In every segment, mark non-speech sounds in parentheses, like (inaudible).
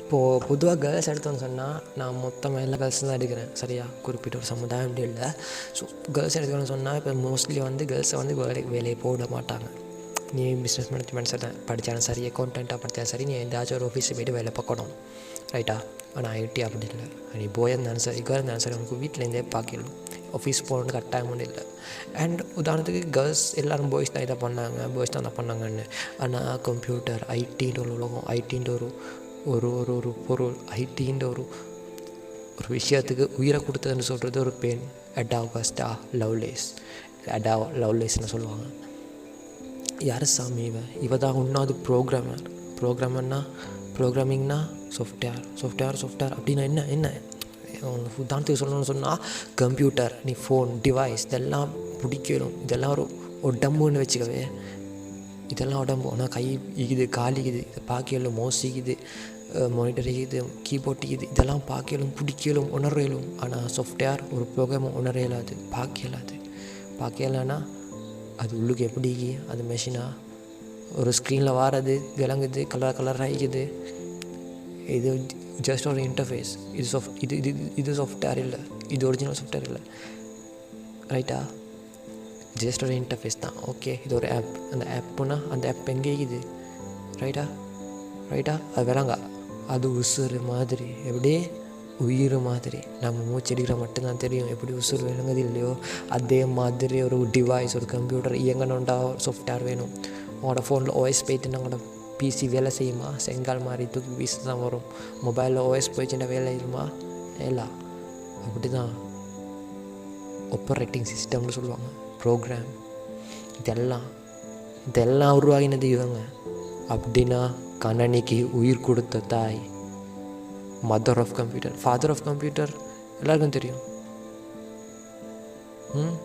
இப்போது பொதுவாக கேர்ள்ஸ் எடுத்தோன்னு சொன்னால் நான் மொத்தமாக எல்லா கேர்ள்ஸும் தான் எடுக்கிறேன் சரியா? குறிப்பிட்ட ஒரு சமுதாயம் அப்படி இல்லை. ஸோ கேர்ள்ஸ் எடுக்கணும்னு சொன்னால் இப்போ மோஸ்ட்லி வந்து கேர்ள்ஸை வந்து வேலைக்கு வேலையை போட மாட்டாங்க. நீ பிஸ்னஸ் மேனேஜ்மெண்ட் சரி படித்தாலும் சரி அக்கௌண்டண்ட்டாக படித்தாலும் சரி நீ எந்தாச்சும் ஒரு ஆஃபீஸில் போய்ட்டு வேலை பார்க்கணும். ரைட்டா ஆனால் ஐடி அப்படி இல்லை. நீ போயாக இருந்தாலும் சரி கேர்ள் இருந்தாலும் சரி உங்களுக்கு வீட்டிலேருந்தே பார்க்கணும் ஆஃபீஸ் போகணுன்னு கட்டாயம் இல்லை. அண்ட் உதாரணத்துக்கு கேர்ள்ஸ் எல்லோரும் பாய்ஸ் தான் இதை பண்ணாங்க பாய்ஸ் தான் அதை பண்ணாங்கன்னு. ஆனால் கம்ப்யூட்டர் ஐடின்ற ஒரு உலகம் ஐடின்ற ஒரு ஒரு ஒரு ஒரு பொருள் ஐடின்ற ஒரு ஒரு விஷயத்துக்கு உயிரை கொடுத்ததுன்னு சொல்கிறது ஒரு பெண் அடாகஸ்டா லவ்லேஸ் அடா லவ்லேஸ்னு சொல்லுவாங்க. யார் சாமி இவ? இவ தான் ஒன்றாவது ப்ரோக்ராமர் ப்ரோக்ராமர்னா ப்ரோக்ராமிங்னா சாஃப்ட்வேர் சாஃப்ட்வேர் சாஃப்ட்வேர் அப்படின்னா என்ன என்ன? உதாரணத்துக்கு சொல்லணும்னு சொன்னால் கம்ப்யூட்டர் நீ ஃபோன் டிவைஸ் இதெல்லாம் பிடிக்கணும். இதெல்லாம் ஒரு உடம்புன்னு வச்சுக்கவே இதெல்லாம் உடம்பு ஆனால் கை இகுது கால் இகுது இதை பார்க்கலும் மோசிக்குது மானிட்டர் இகுது கீபோர்ட் இது இதெல்லாம் பார்க்கலும் பிடிக்கலும் உணரலும். ஆனால் சாஃப்ட்வேர் ஒரு ப்ரோக்ராமும் உணர இயலாது பார்க்க இயலாது பார்க்க இயலான்னா அது உள்ளுக்கு எப்படி அது மெஷினாக ஒரு ஸ்க்ரீனில் வாரது விளங்குது கலர் கலராக இருக்குது இது ஜஸ்ட் ஒரு இன்டர்ஃபேஸ் இது சாஃப்ட் இது இது இது சாஃப்ட்வேர் இல்லை இது ஒரிஜினல் சாஃப்ட்வேர் இல்லை ரைட்டா ஜஸ்ட் ஒரு இன்டர்ஃபேஸ் தான். ஓகே இது ஒரு ஆப் அந்த ஆப்புனா அந்த ஆப் எங்கே இருக்குது? ரைட்டா ரைட்டா ah? ah? அது வேறாங்க அது உசுறு மாதிரி. எப்படி? உயிர் மாதிரி. நம்ம மூச்சடிக்கிற மட்டும்தான் தெரியும். எப்படி உசுறு வேணுங்கிறது இல்லையோ? அதே மாதிரி ஒரு டிவைஸ் ஒரு கம்ப்யூட்டர் இயங்கணுண்டா சாஃப்ட்வேர் வேணும். உங்களோட ஃபோனில் ஓஎஸ் போயிட்டு உங்களோட பிசி வேலை செய்யுமா? செங்கால் மாதிரி தூக்கி வீசு தான் வரும் மொபைலில் ஓஎஸ் போயிடுச்சுன்னா வேலை செய்யுமா இல்லை அப்படி தான் ஆப்ரேட்டிங் சிஸ்டம்னு சொல்லுவாங்க. ப்ரோக்ராம் இதெல்லாம். இதெல்லாம் உருவாகினது இவங்க. அப்படின்னா கணனிக்கு உயிர் கொடுத்த தாய். Mother of computer father of computer எல்லாருக்கும் தெரியும். ம்?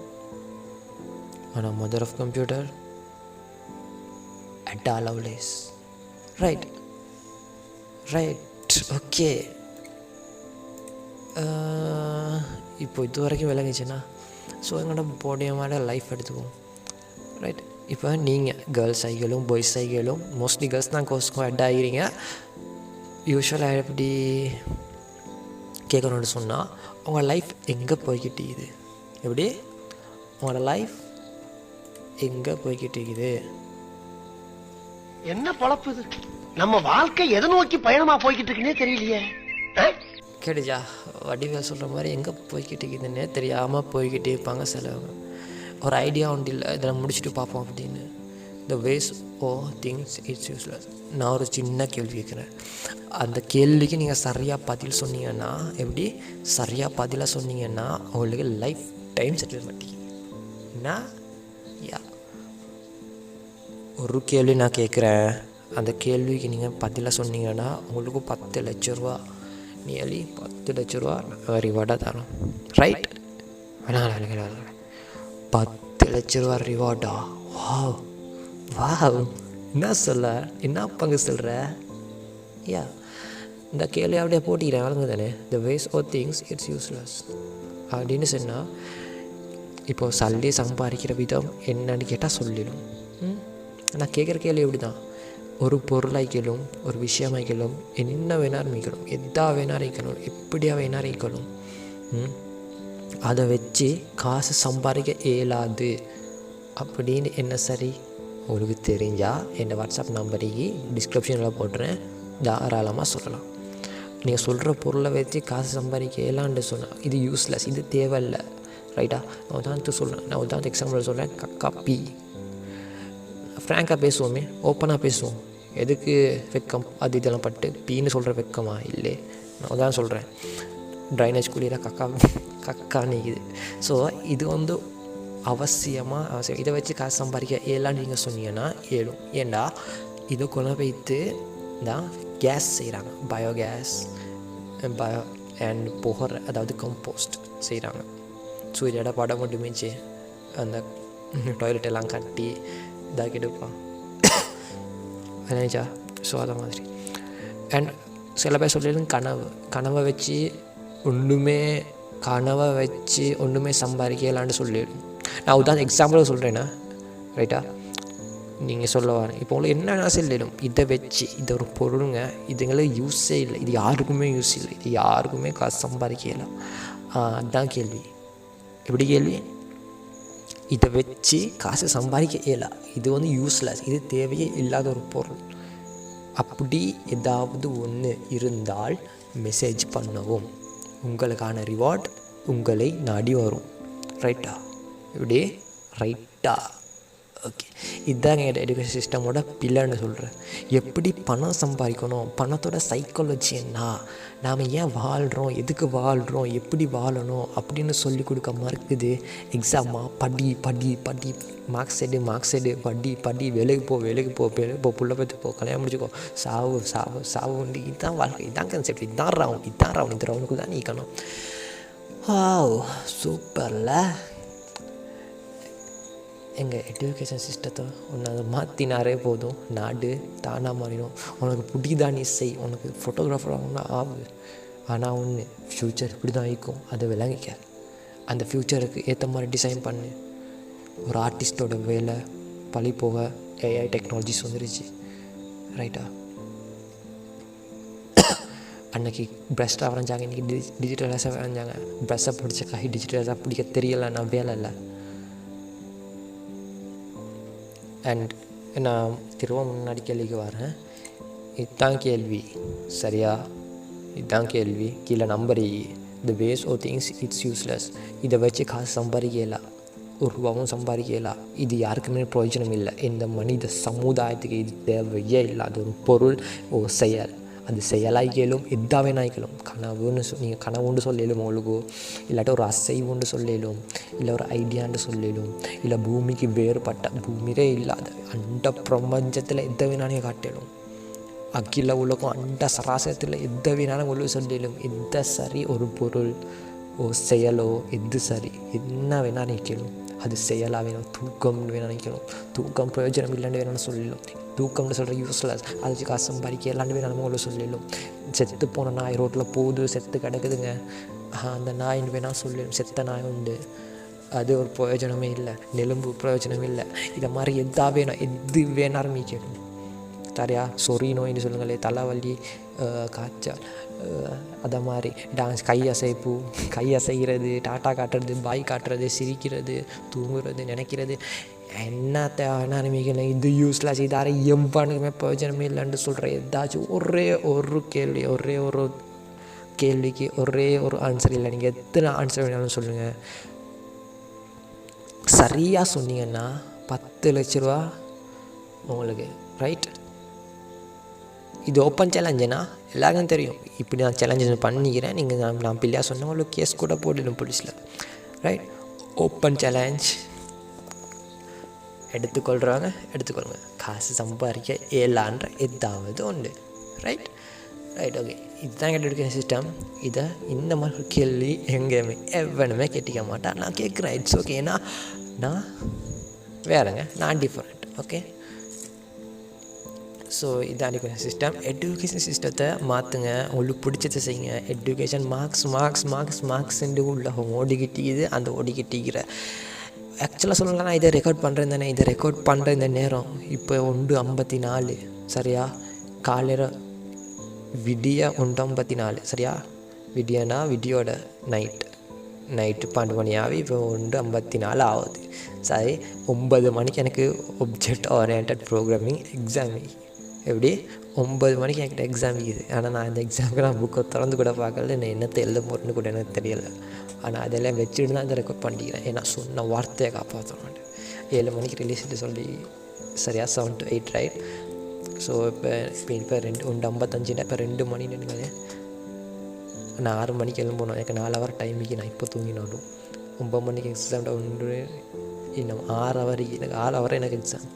ஆனால் mother of computer Ada Lovelace right right okay இப்போ இது வரைக்கும் விளங்குச்சுன்னா ஸோ எங்களோட போடியமான லைஃப் எடுத்துக்குவோம். ரைட் இப்போ நீங்கள் கேர்ள்ஸ் சைக்கிளும் பாய்ஸ் சைக்கிளும் மோஸ்ட்லி கேர்ள்ஸ் தான் கோர்ஸ்க்கும் அட் ஆகிறீங்க. யூஸ்வலாக எப்படி கேட்கணும்னு சொன்னால் உங்கள் லைஃப் எங்கே போய்கிட்டு இருக்குது? எப்படி? உங்களோட லைஃப் எங்கே போய்கிட்டு இருக்குது? என்ன பழப்பு இது? நம்ம வாழ்க்கை எதை நோக்கி பயணமா போய்கிட்டு இருக்குன்னே தெரியலையே. கேடுஜா கேட்டுச்சா வடிவேல் சொல்கிற மாதிரி எங்கே போய்கிட்டு இருக்குதுன்னே தெரியாமல் போய்கிட்டே இருப்பாங்க சிலவங்க ஒரு ஐடியா ஒன்று இல்லை இதில் முடிச்சுட்டு பார்ப்போம் அப்படின்னு. The ways of things it's useless நான் ஒரு சின்ன கேள்வி கேட்குறேன். அந்த கேள்விக்கு நீங்கள் சரியாக பதில் சொன்னீங்கன்னா எப்படி? சரியாக பதிலாக சொன்னீங்கன்னா உங்களுக்கு லைஃப் டைம் செட்டில்மெண்ட் என்ன? யா ஒரு கேள்வி நான் கேட்குறேன். அந்த கேள்விக்கு நீங்கள் பதிலாக சொன்னீங்கன்னா உங்களுக்கு பத்து லட்ச ரூபா நியர்லி பத்து லட்ச ரூபா ரிவார்டாக தரோம். ரைட் வேணாம் பத்து லட்ச ரூபா ரிவார்டா வாவ் வாவ் என்ன சொல்ல? என்ன பங்கு சொல்கிற யா இந்த கேள்வி அப்படியே போட்டிக்கிறேன் வழங்கு தானே the ways of things it's useless அப்படின்னு சொன்னால் இப்போது சல்லி சம்பாதிக்கிற விதம் என்னன்னு கேட்டால் சொல்லிடும். ம்? நான் கேட்குற கேள்வி எப்படி தான் ஒரு பொருளாய்க்கலும் ஒரு விஷயமாய்க்கலும் என்ன வேணாலும் இருக்கணும் எதா வேணாலும் இருக்கணும் எப்படியா வேணாலும் இருக்கணும் அதை வச்சு காசு சம்பாதிக்க இயலாது. அப்படின்னு என்ன சரி? உங்களுக்கு தெரிஞ்சால் என் வாட்ஸ்அப் நம்பருக்கு டிஸ்கிரிப்ஷனில் போடுறேன் தாராளமாக சொல்லலாம். நீங்கள் சொல்கிற பொருளை வச்சு காசு சம்பாதிக்க இயலான்னு சொன்னால் இது யூஸ்லெஸ் இது தேவையில்லை. ரைட்டா நான் உதாரணத்துக்கு சொல்கிறேன் நான் உதாரணத்துக்கு எக்ஸாம்பிள் சொல்கிறேன் கக்கா பி ஃப்ராங்காக பேசுவோமே ஓப்பனாக பேசுவோம். எதுக்கு வெக்கம்? அது இதெல்லாம் பட்டு பீன்னு சொல்கிற வெக்கமா? இல்லை நான் தான் சொல்கிறேன் ட்ரைனேஜ் குழியெல்லாம் கக்கா கக்கா நீக்குது. ஸோ இது வந்து அவசியமாக அவசியம். இதை வச்சு காசு சம்பாதிக்க ஏலாம் நீங்கள் சொன்னீங்கன்னா ஏழும் ஏண்டா? இதை கொண்டு வைத்து தான் கேஸ் செய்கிறாங்க பயோகேஸ் பயோ அண்ட் புகர் அதாவது கம்போஸ்ட் செய்கிறாங்க ஸோ இதோட படம் மட்டுமேச்சு அந்த டாய்லெட் எல்லாம் கட்டி இதாக எடுப்பான் விளைஞ்சா ஸோ அதை மாதிரி அண்ட் சில பேர் சொல்லிடுங்க கனவு. கனவை வச்சு ஒன்றுமே கனவை வச்சு ஒன்றுமே சம்பாதிக்கலான்னு சொல்லிடும் நான் உதாரணம் எக்ஸாம்பிளாக சொல்கிறேன்னா ரைட்டா நீங்கள் சொல்ல வரேன். இப்போ உங்களுக்கு என்ன வேணால் இதை வச்சு இதை ஒரு பொருளுங்க. இதுங்களே யூஸே இல்லை. இது யாருக்குமே யூஸ் இல்லை. இது யாருக்குமே காசு சம்பாதிக்கலாம் அதுதான் கேள்வி. எப்படி கேள்வி? இதை வச்சு காசு சம்பாதிக்க இயலா. இது வந்து யூஸ்லெஸ் இது தேவையே இல்லாத ஒரு பொருள். அப்படி ஏதாவது ஒன்று இருந்தால் மெசேஜ் பண்ணவும். உங்களுக்கான ரிவார்ட் உங்களை நாடி வரும். ரைட்டா இப்படியே ரைட்டா ஓகே. இதுதான் என் எஜுகேஷன் சிஸ்டமோட பிள்ளைன்னு சொல்கிறேன் எப்படி பணம் சம்பாதிக்கணும்? பணத்தோட சைக்காலஜி என்ன? நாம் ஏன் வாழ்கிறோம் எதுக்கு வாழ்கிறோம் எப்படி வாழணும்? அப்படின்னு சொல்லி கொடுக்க மறுக்குது. எக்ஸாமா படி படி படி. மார்க்ஸ் எடு மார்க்ஸ் எடு. படி படி. வேலைக்கு போ வேலைக்கு போ வேலைக்கு போ. புள்ள பற்றி போ கல்யாணம் முடிச்சுக்கோ. சாவு சாவு சாவு உண்டு. இதுதான் வாழ்க்கை. இதுதான் கன்செப்ட் இதுதான் ரவுண்ட் இதுதான் ரவுண்ட் இந்த ரவுண்டுக்கு தான் நீக்கணும் ஆ சூப்பரில் எங்கள் எஜுகேஷன் சிஸ்டத்தை ஒன்று அதை மாற்றினாரே போதும். நாடு தானாக மாறிடும். உனக்கு பிடிதா நீ செய். உனக்கு ஃபோட்டோகிராஃபர் ஆகணும்னா ஆகு ஆனால் ஒன்று ஃப்யூச்சர் இப்படி தான் இருக்கும். அதை விளங்கிக்க. அந்த ஃப்யூச்சருக்கு ஏற்ற மாதிரி டிசைன் பண்ணு. ஒரு ஆர்டிஸ்டோட வேலை பழி போக ஏஐ டெக்னாலஜிஸ் வந்துருச்சு ரைட்டா அன்னைக்கு ப்ரெஷ்டாக வரைஞ்சாங்க இன்றைக்கி டிஜி டிஜிட்டலைஸாக வரைஞ்சாங்க ப்ரெஷ்ஷை பிடிச்ச காய் டிஜிட்டலைஸாக பிடிக்க தெரியலைன்னா வேலை இல்லை. அண்ட் நான் திரும்ப முன்னாடி கேள்விக்கு வரேன். இதுதான் கேள்வி. சரியா? இதுதான் கேள்வி. கீழே number the ways of things it's useless இதை வச்சு காசு சம்பாதிக்கலாம் ஒரு ரூபாவும் சம்பாதிக்கலாம் இது யாருக்குமே பிரயோஜனம் இல்லை. இந்த மனித சமுதாயத்துக்கு இது தேவையே இல்லாத ஒரு பொருள் ஒரு செயல். அது செயலாய்க்கலும் எதா வேணாய்க்கலும் கனவுன்னு சொ நீங்கள் கனவுண்டு சொல்லலும் உங்களுக்கு இல்லாட்ட ஒரு அசைவுண்டு சொல்லலும் இல்லை ஒரு ஐடியான்னு சொல்லலும் இல்லை பூமிக்கு வேறுபட்ட பூமியே இல்லாத அண்ட பிரபஞ்சத்தில் எதை வேணாலும் காட்டலும். அகில உலகம் அண்ட சராசரத்தில் எதை வேணாலும் உங்களுக்கு சொல்லலும் எந்த சரி ஒரு பொருள் ஓ செயலோ எது சரி என்ன வேணால் நிற்கணும் அது செயலாக வேணும் தூக்கம்னு வேணால் நிற்கணும் தூக்கம் பிரயோஜனம் இல்லைன்னு வேணும்னு சொல்லிடும் தூக்கம்னு சொல்கிற யூஸ்லெஸ் அதை வச்சு காசு சம்பாதிக்க எல்லாமே வேணாலும் உங்களுக்கு செத்து போன நாய் ரோட்டில் போகுது செத்து கிடக்குதுங்க. அந்த நாயின்னு வேணால் சொல்லிடும் செத்த நாய் உண்டு. அது ஒரு பிரயோஜனமே இல்லை. நெலும்பு பிரயோஜனமே இல்லை. இதை மாதிரி எதா வேணும் எது வேணாலும் கேட்கணும். தரையா சொறி என்று சொல்லுங்களே தலைவலி காய்ச்சல் அதை மாதிரி. டான்ஸ் கை அசைப்பு கை அசைகிறது டாட்டா காட்டுறது பாய் காட்டுறது சிரிக்கிறது தூங்குறது நினைக்கிறது. என்ன தேவையான இது யூஸ்லெஸ் இதார எம்பானுக்குமே பிரயோஜனமே இல்லைன்னு சொல்கிறேன் ஏதாச்சும் ஒரே ஒரு கேள்வி ஒரே ஒரு கேள்விக்கு ஒரே ஒரு ஆன்சர் இல்லை. நீங்கள் எத்தனை ஆன்சர் வேணாலும் சொல்லுங்கள் சரியாக சொன்னீங்கன்னா பத்து லட்ச ரூபா உங்களுக்கு ரைட் இது ஓப்பன் சேலஞ்சுனா எல்லாருக்கும் தெரியும். இப்படி நான் சேலஞ்சு பண்ணிக்கிறேன். நீங்கள் நான் நான் பிள்ளையாக சொன்னால் உங்களுக்கு கேஸ் கூட போட்டுடும் போலீஸில் ரைட் ஓப்பன் சேலஞ்ச் எடுத்துக்கொள்கிறாங்க எடுத்துக்கொள்ளுங்க. காசு சம்பாதிக்க ஏலான்ற எதாவது உண்டு ரைட் ரைட் ஓகே இதுதான் எஜுகேஷன் சிஸ்டம் இதை இந்த மாதிரி ஒரு கேள்வி எங்கேயுமே எவனுமே கேட்டிக்க மாட்டான். நான் கேட்குறேன். இட்ஸ் ஓகே ஏன்னா நான் வேறங்க. நான் டிஃப்ரெண்ட் ஓகே ஸோ இதான் எஜுகேஷன் சிஸ்டம் எஜுகேஷன் சிஸ்டத்தை மாற்றுங்க உங்களுக்கு பிடிச்சதை செய்யுங்க. எஜுகேஷன் மார்க்ஸ் மார்க்ஸ் மார்க்ஸ் மார்க்ஸ்ண்டு உள்ள ஓடிக்கிட்டிக்குது. அந்த ஓடிக்கிட்டிக்கிற. ஆக்சுவலாக சொல்லலாம் நான் இதை ரெக்கார்ட் பண்ணுறேன் தானே. இதை ரெக்கார்ட் பண்ணுற இந்த நேரம். இப்போ ஒன்று ஐம்பத்தி நாலு சரியா? காலையில் விடிய ஒன்று ஐம்பத்தி நாலு சரியா? விடியனா விடியோட நைட் நைட்டு பன்னெண்டு மணி ஆகி இப்போ ஒன்று ஐம்பத்தி நாலு ஆகுது. சரி? ஒம்பது மணிக்கு எனக்கு ஒப்ஜெக்ட் ஓரியன்ட் ப்ரோக்ராமிங் எக்ஸாமிங் எப்படி? ஒம்பது மணிக்கு என்கிட்ட எக்ஸாம் இருக்குது. ஆனால் நான் அந்த எக்ஸாமுக்கு நான் புக்கை திறந்து கூட பார்க்கல. நான் என்னத்தை எழுத போகிறேன்னு கூட எனக்கு தெரியலை. ஆனால் அதெல்லாம் வச்சுட்டு தான் இதை ரெக்கார்ட் பண்ணிக்கிறேன். ஏன்னா சொன்ன வார்த்தையை காப்பாற்றணும் ஏழு மணிக்கு ரிலீஸ் சொல்லி சரியாக seven to eight right so இப்போ இப்போ இப்போ ரெண்டு ஒன்று ஐம்பத்தஞ்சுனா இப்போ ரெண்டு மணி நினைக்காது நான் ஆறு மணிக்கு எழும்பணும். எனக்கு நாலு ஹவர் டைமுக்கு நான் இப்போ தூங்கினாலும். ஒம்பது மணிக்கு எக்ஸாம் ஒன்று இன்னும் ஆறு ஹவர் எனக்கு ஆறு ஹவர் எனக்கு எக்ஸாம்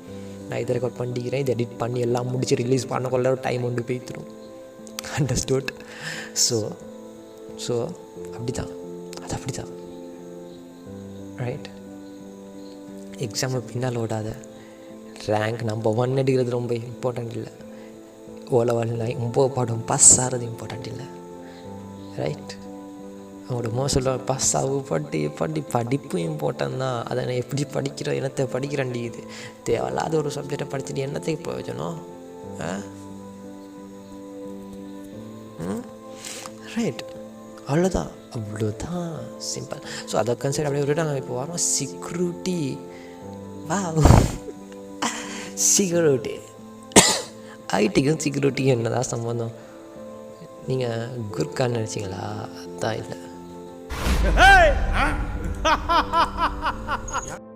நான் இதை ரெக்கார்ட் பண்ணிக்கிறேன் இதை எடிட் பண்ணி எல்லாம் முடிச்சு ரிலீஸ் பண்ணக்குள்ள ஒரு டைம் ஒன்று போய்த்துடும் அண்டர்ஸ்டுட் ஸோ ஸோ அப்படி தான் அது அப்படி தான் ரைட் எக்ஸாமில் பின்னால் ஓடாத. ரேங்க் நம்பர் ஒன் எடுக்கிறது ரொம்ப இம்பார்ட்டண்ட் இல்லை. ஓலவல் ரொம்ப பாடம் பாஸ் ஆகிறது இம்பார்ட்டண்ட் இல்லை. ரைட் அவங்களோட மோ சொல்லுவாங்க பஸ்ஸாவு பாட்டு படி படிப்பு இம்பார்ட்டன் தான் அதை நான் எப்படி படிக்கிறோம் என்னத்தை படிக்கிறேன்டி இது? தேவையில்லாத ஒரு சப்ஜெக்டை படிச்சுட்டு என்னத்துக்கு பிரயோஜனம் ஆ? ரைட் அவ்வளோதான் அவ்வளோதான் சிம்பிள் ஸோ அதை கன்சிடர் அப்படியே விட்டுட்டு நாங்கள் இப்போ வரோம் செக்யூரிட்டி வா செக்யூரிட்டி ஐடிக்கும் செக்யூரிட்டிக்கும் என்னதான் சம்மந்தம் நீங்கள் குர்கான்னு நினச்சிங்களா? அதான் இல்லை. Ei! Hã? (laughs)